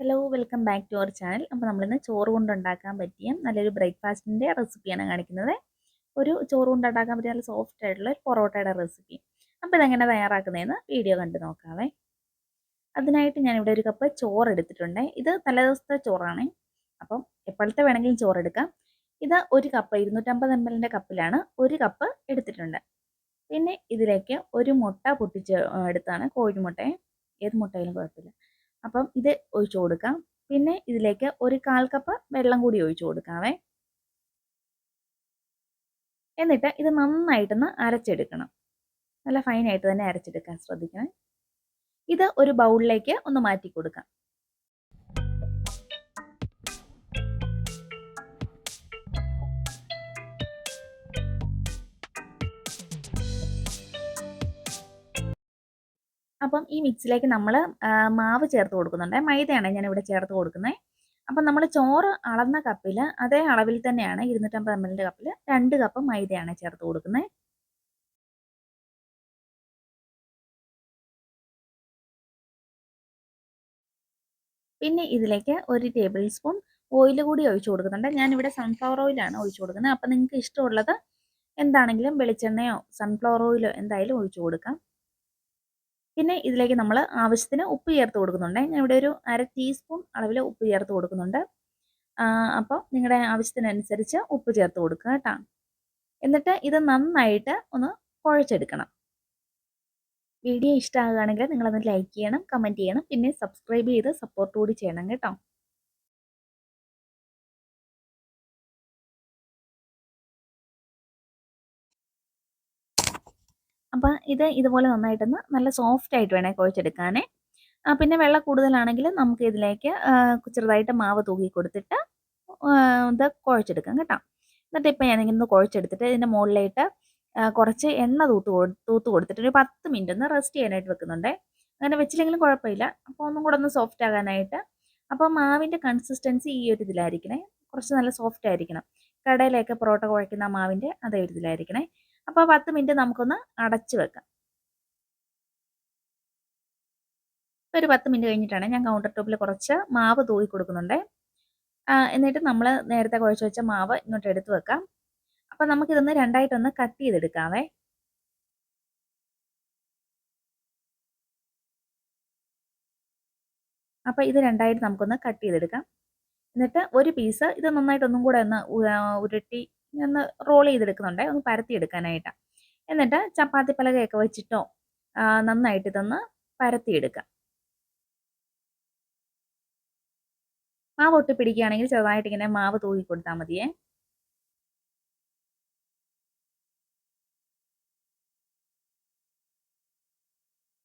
Hello welcome back to our channel അപ്പോൾ നമ്മളിന്ന് ചോറ് കൊണ്ടുണ്ടാക്കാൻ പറ്റിയ നല്ലൊരു ബ്രേക്ക്ഫാസ്റ്റിന്റെ റെസിപ്പിയാണ് കാണിക്കുന്നത്. ഒരു ചോറ് കൊണ്ടുണ്ടാക്കാൻ പറ്റിയ നല്ല സോഫ്റ്റ് ആയിട്ടുള്ള ഒരു പൊറോട്ടയുടെ റെസിപ്പി അപ്പോൾ ഇതെങ്ങനെ തയ്യാറാക്കുന്നതെന്ന് വീഡിയോ കണ്ട് നോക്കാവേ. അതിനായിട്ട് ഞാനിവിടെ ഒരു കപ്പ് ചോറ് എടുത്തിട്ടുണ്ട്. ഇത് തലേദിവസത്തെ ചോറാണ്. അപ്പം എപ്പോഴത്തെ വേണമെങ്കിലും ചോറ് എടുക്കാം. ഇത് ഒരു കപ്പ് ഇരുന്നൂറ്റമ്പത് എം എല്ലിന്റെ കപ്പിലാണ് ഒരു കപ്പ് എടുത്തിട്ടുണ്ട്. പിന്നെ ഇതിലേക്ക് ഒരു മുട്ട പൊട്ടിച്ച് എടുത്താണ് കോഴിമുട്ടയെ. ഏത് മുട്ടയിലും കുഴപ്പമില്ല. അപ്പം ഇത് ഒഴിച്ചു കൊടുക്കാം. പിന്നെ ഇതിലേക്ക് ഒരു കാൽ കപ്പ് വെള്ളം കൂടി ഒഴിച്ചു കൊടുക്കാവേ. എന്നിട്ട് ഇത് നന്നായിട്ടൊന്ന് അരച്ചെടുക്കണം. നല്ല ഫൈനായിട്ട് തന്നെ അരച്ചെടുക്കാൻ ശ്രദ്ധിക്കണം. ഇത് ഒരു ബൗളിലേക്ക് ഒന്ന് മാറ്റി കൊടുക്കാം. അപ്പം ഈ മിക്സിലേക്ക് നമ്മൾ മാവ് ചേർത്ത് കൊടുക്കുന്നുണ്ട്. മൈദയാണ് ഞാൻ ഇവിടെ ചേർത്ത് കൊടുക്കുന്നത് അപ്പം നമ്മൾ ചോറ് അളന്ന കപ്പിൽ അതേ അളവിൽ തന്നെയാണ് ഇരുന്നൂറ്റമ്പത് എം എല്ലിന്റെ കപ്പിൽ രണ്ട് കപ്പ് മൈദയാണ് ചേർത്ത് കൊടുക്കുന്നത് പിന്നെ ഇതിലേക്ക് ഒരു ടേബിൾ സ്പൂൺ ഓയിൽ കൂടി ഒഴിച്ചു കൊടുക്കുന്നുണ്ട്. ഞാനിവിടെ സൺഫ്ലവർ ഓയിലാണ് ഒഴിച്ചു കൊടുക്കുന്നത്. അപ്പം നിങ്ങൾക്ക് ഇഷ്ടമുള്ളത് എന്താണെങ്കിലും വെളിച്ചെണ്ണയോ സൺഫ്ലവർ ഓയിലോ എന്തായാലും ഒഴിച്ചു കൊടുക്കാം. പിന്നെ ഇതിലേക്ക് നമ്മൾ ആവശ്യത്തിന് ഉപ്പ് ചേർത്ത് കൊടുക്കുന്നുണ്ട്. ഞാൻ ഇവിടെ ഒരു അര ടീസ്പൂൺ അളവിൽ ഉപ്പ് ചേർത്ത് കൊടുക്കുന്നുണ്ട്. അപ്പോൾ നിങ്ങളുടെ ആവശ്യത്തിനനുസരിച്ച് ഉപ്പ് ചേർത്ത് കൊടുക്കുക കേട്ടോ. എന്നിട്ട് ഇത് നന്നായിട്ട് ഒന്ന് കുഴച്ചെടുക്കണം. വീഡിയോ ഇഷ്ടമാകുകയാണെങ്കിൽ നിങ്ങളൊന്ന് ലൈക്ക് ചെയ്യണം കമന്റ് ചെയ്യണം പിന്നെ സബ്സ്ക്രൈബ് ചെയ്ത് സപ്പോർട്ട് കൂടി ചെയ്യണം കേട്ടോ. അപ്പോൾ ഇത് ഇതുപോലെ നന്നായിട്ടൊന്ന് നല്ല സോഫ്റ്റ് ആയിട്ട് വേണേൽ കുഴച്ചെടുക്കാനേ. പിന്നെ വെള്ളം കൂടുതലാണെങ്കിൽ നമുക്ക് ഇതിലേക്ക് ചെറുതായിട്ട് മാവ് തൂക്കി കൊടുത്തിട്ട് ഇത് കുഴച്ചെടുക്കാം കേട്ടോ. എന്നിട്ട് ഇപ്പം ഞാനിങ്ങനെ കുഴച്ചെടുത്തിട്ട് ഇതിന്റെ മുകളിലായിട്ട് കുറച്ച് എണ്ണ തൂത്ത് തൂത്ത് കൊടുത്തിട്ട് ഒരു പത്ത് മിനിറ്റ് ഒന്ന് റെസ്റ്റ് ചെയ്യാനായിട്ട് വെക്കുന്നുണ്ട്. അങ്ങനെ വെച്ചില്ലെങ്കിലും കുഴപ്പമില്ല. അപ്പോൾ ഒന്നും കൂടെ ഒന്ന് സോഫ്റ്റ് ആകാനായിട്ട് അപ്പോൾ മാവിന്റെ കൺസിസ്റ്റൻസി ഈ ഒരു ഇതിലായിരിക്കണേ. കുറച്ച് നല്ല സോഫ്റ്റ് ആയിരിക്കണം. കടയിലൊക്കെ പൊറോട്ട കുഴക്കുന്ന മാവിന്റെ അതേ ഒരു ഇതിലായിരിക്കണേ. അപ്പോൾ പത്ത് മിനിറ്റ് നമുക്കൊന്ന് അടച്ചു വെക്കാം. ഒരു പത്ത് മിനിറ്റ് കഴിഞ്ഞിട്ടാണ് ഞാൻ കൗണ്ടർ ടോപ്പിൽ കുറച്ച് മാവ് തൂക്കി കൊടുക്കുന്നുണ്ട്. എന്നിട്ട് നമ്മൾ നേരത്തെ കുഴച്ച് വെച്ച മാവ് ഇങ്ങോട്ട് എടുത്ത് വെക്കാം. അപ്പോൾ നമുക്കിതൊന്ന് രണ്ടായിട്ടൊന്ന് കട്ട് ചെയ്തെടുക്കാവേ. അപ്പോൾ ഇത് രണ്ടായിട്ട് നമുക്കൊന്ന് കട്ട് ചെയ്തെടുക്കാം. എന്നിട്ട് ഒരു പീസ് ഇത് നന്നായിട്ട് ഒന്നും കൂടെ ഒന്ന് ഉരുട്ടി ഒന്ന് റോൾ ചെയ്തെടുക്കുന്നുണ്ട്. ഒന്ന് പരത്തി എടുക്കാനായിട്ടാണ് എന്നിട്ട് ചപ്പാത്തി പലകയൊക്കെ വെച്ചിട്ടോ നന്നായിട്ട് ഇതൊന്ന് പരത്തിയെടുക്കാം. മാവ് ഒട്ടി പിടിക്കുകയാണെങ്കിൽ ചെറുതായിട്ട് ഇങ്ങനെ മാവ് തൂക്കി കൊടുത്താൽ മതിയേ.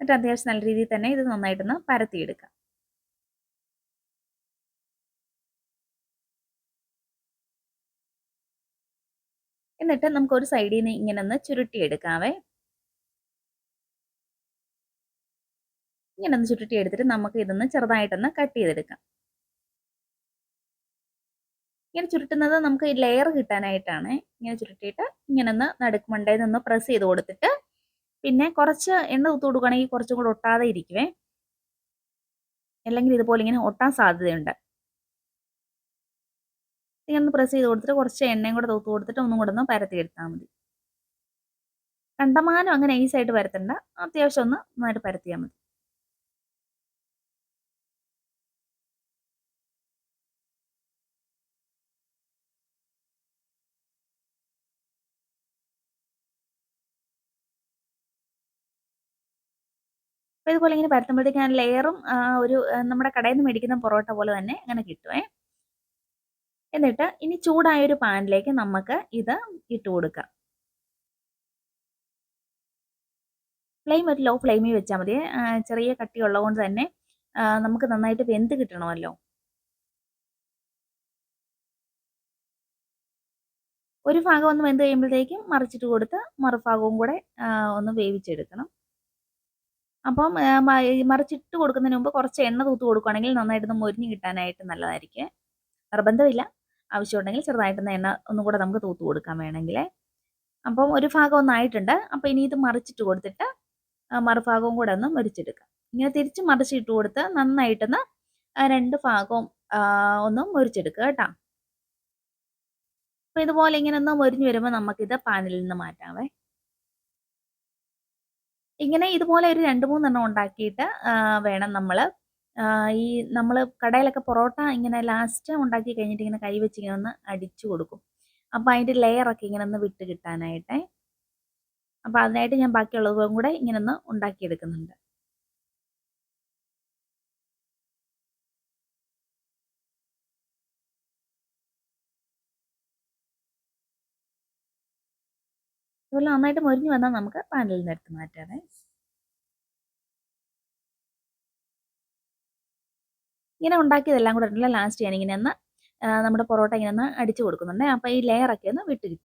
എന്നിട്ട് അത്യാവശ്യം നല്ല രീതിയിൽ തന്നെ ഇത് നന്നായിട്ടൊന്ന് പരത്തിയെടുക്കാം. എന്നിട്ട് നമുക്ക് ഒരു സൈഡിൽ നിന്ന് ഇങ്ങനെ ഒന്ന് ചുരുട്ടിയെടുക്കാവേ. ഇങ്ങനെ ഒന്ന് ചുരുട്ടി എടുത്തിട്ട് നമുക്ക് ഇതൊന്ന് ചെറുതായിട്ടൊന്ന് കട്ട് ചെയ്തെടുക്കാം. ഇങ്ങനെ ചുരുട്ടുന്നത് നമുക്ക് ലെയർ കിട്ടാനായിട്ടാണ്. ഇങ്ങനെ ചുരുട്ടിയിട്ട് ഇങ്ങനെ ഒന്ന് നടുക്ക് മണ്ടയിൽ നിന്ന് പ്രസ് ചെയ്ത് കൊടുത്തിട്ട് പിന്നെ കുറച്ച് എണ്ണ തൂത്ത് കൊടുക്കുകയാണെങ്കിൽ കുറച്ചും കൂടെ ഒട്ടാതെ ഇരിക്കുവേ. അല്ലെങ്കിൽ ഇതുപോലെ ഇങ്ങനെ ഒട്ടാൻ സാധ്യതയുണ്ട്. ഇങ്ങനെ പ്രസ് ചെയ്ത് കൊടുത്തിട്ട് കുറച്ച് എണ്ണയും കൂടെ തൂത്ത് കൊടുത്തിട്ട് ഒന്നും കൂടെ ഒന്ന് പരത്തി എടുത്താൽ മതി. കണ്ടമാനം അങ്ങനെ ഈസായിട്ട് പരത്തണ്ട. അത്യാവശ്യം ഒന്ന് നന്നായിട്ട് പരത്തിയാൽ മതി. അപ്പോൾ ഇതുപോലെ ഇങ്ങനെ പരത്തുമ്പോഴത്തേക്ക് ലെയറും ഒരു നമ്മുടെ കടയിൽ നിന്ന് മേടിക്കുന്ന പൊറോട്ട പോലെ തന്നെ അങ്ങനെ കിട്ടുമേ എന്നിട്ട് ഇനി ചൂടായ ഒരു പാനിലേക്ക് നമുക്ക് ഇത് ഇട്ട് കൊടുക്കാം. ഫ്ലെയിം ഒരു ലോ ഫ്ലെയിമിൽ വെച്ചാൽ മതി. ചെറിയ കട്ടി ഉള്ളതുകൊണ്ട് തന്നെ നമുക്ക് നന്നായിട്ട് വെന്ത് കിട്ടണമല്ലോ. ഒരു ഭാഗം ഒന്ന് വെന്ത് കഴിയുമ്പോഴത്തേക്കും മറിച്ചിട്ട് കൊടുത്ത് മറുഭാഗവും കൂടെ ഒന്ന് വേവിച്ചെടുക്കണം. അപ്പം മറിച്ചിട്ട് കൊടുക്കുന്നതിന് മുമ്പ് കുറച്ച് എണ്ണ തൂത്ത് കൊടുക്കുകയാണെങ്കിൽ നന്നായിട്ടൊന്ന് മൊരിഞ്ഞ് കിട്ടാനായിട്ട് നല്ലതായിരിക്കും. നിർബന്ധമില്ല. ആവശ്യമുണ്ടെങ്കിൽ ചെറുതായിട്ടൊന്ന് എണ്ണ ഒന്നും കൂടെ നമുക്ക് തൂത്ത് കൊടുക്കാൻ വേണമെങ്കിൽ അപ്പം ഒരു ഭാഗം ഒന്നായിട്ടുണ്ട് അപ്പോൾ ഇനി ഇത് മറിച്ചിട്ട് കൊടുത്തിട്ട് മറുഭാഗവും കൂടെ ഒന്ന് മുരിച്ചെടുക്കാം. ഇങ്ങനെ തിരിച്ച് മറിച്ചിട്ട് കൊടുത്ത് നന്നായിട്ടൊന്ന് രണ്ട് ഭാഗവും ഒന്ന് മുരിച്ചെടുക്കുക കേട്ടോ. അപ്പോൾ ഇതുപോലെ ഇങ്ങനെ ഒന്ന് മുരിഞ്ഞു വരുമ്പോൾ നമുക്കിത് പാനിൽ നിന്ന് മാറ്റാവേ. ഇങ്ങനെ ഇതുപോലെ ഒരു രണ്ട് മൂന്നെണ്ണം ഉണ്ടാക്കിയിട്ട് വേണം നമ്മൾ ഈ നമ്മൾ കടയിലൊക്കെ പൊറോട്ട ഇങ്ങനെ ലാസ്റ്റ് ഉണ്ടാക്കി കഴിഞ്ഞിട്ട് ഇങ്ങനെ കൈ വെച്ച് ഇങ്ങനെ ഒന്ന് അടിച്ചു കൊടുക്കും. അപ്പോൾ അതിന്റെ ലെയറൊക്കെ ഇങ്ങനെ ഒന്ന് വിട്ട് കിട്ടാനായിട്ടേ. അപ്പോൾ അതിനായിട്ട് ഞാൻ ബാക്കിയുള്ളതും കൂടെ ഇങ്ങനെ ഒന്ന് ഉണ്ടാക്കിയെടുക്കുന്നുണ്ട്. അതുപോലെ നന്നായിട്ട് മുരിഞ്ഞ് വന്നാൽ നമുക്ക് പാനലിൽ നിന്ന് എടുത്ത് മാറ്റാവേ ഇങ്ങനെ ഉണ്ടാക്കിയതെല്ലാം കൂടെ ലാസ്റ്റ് ഞാനിങ്ങനെ ഒന്ന് നമ്മുടെ പൊറോട്ട ഇങ്ങനെ ഒന്ന് അടിച്ചു കൊടുക്കുന്നുണ്ട്. അപ്പോൾ ഈ ലെയറൊക്കെ ഒന്ന് വിട്ട്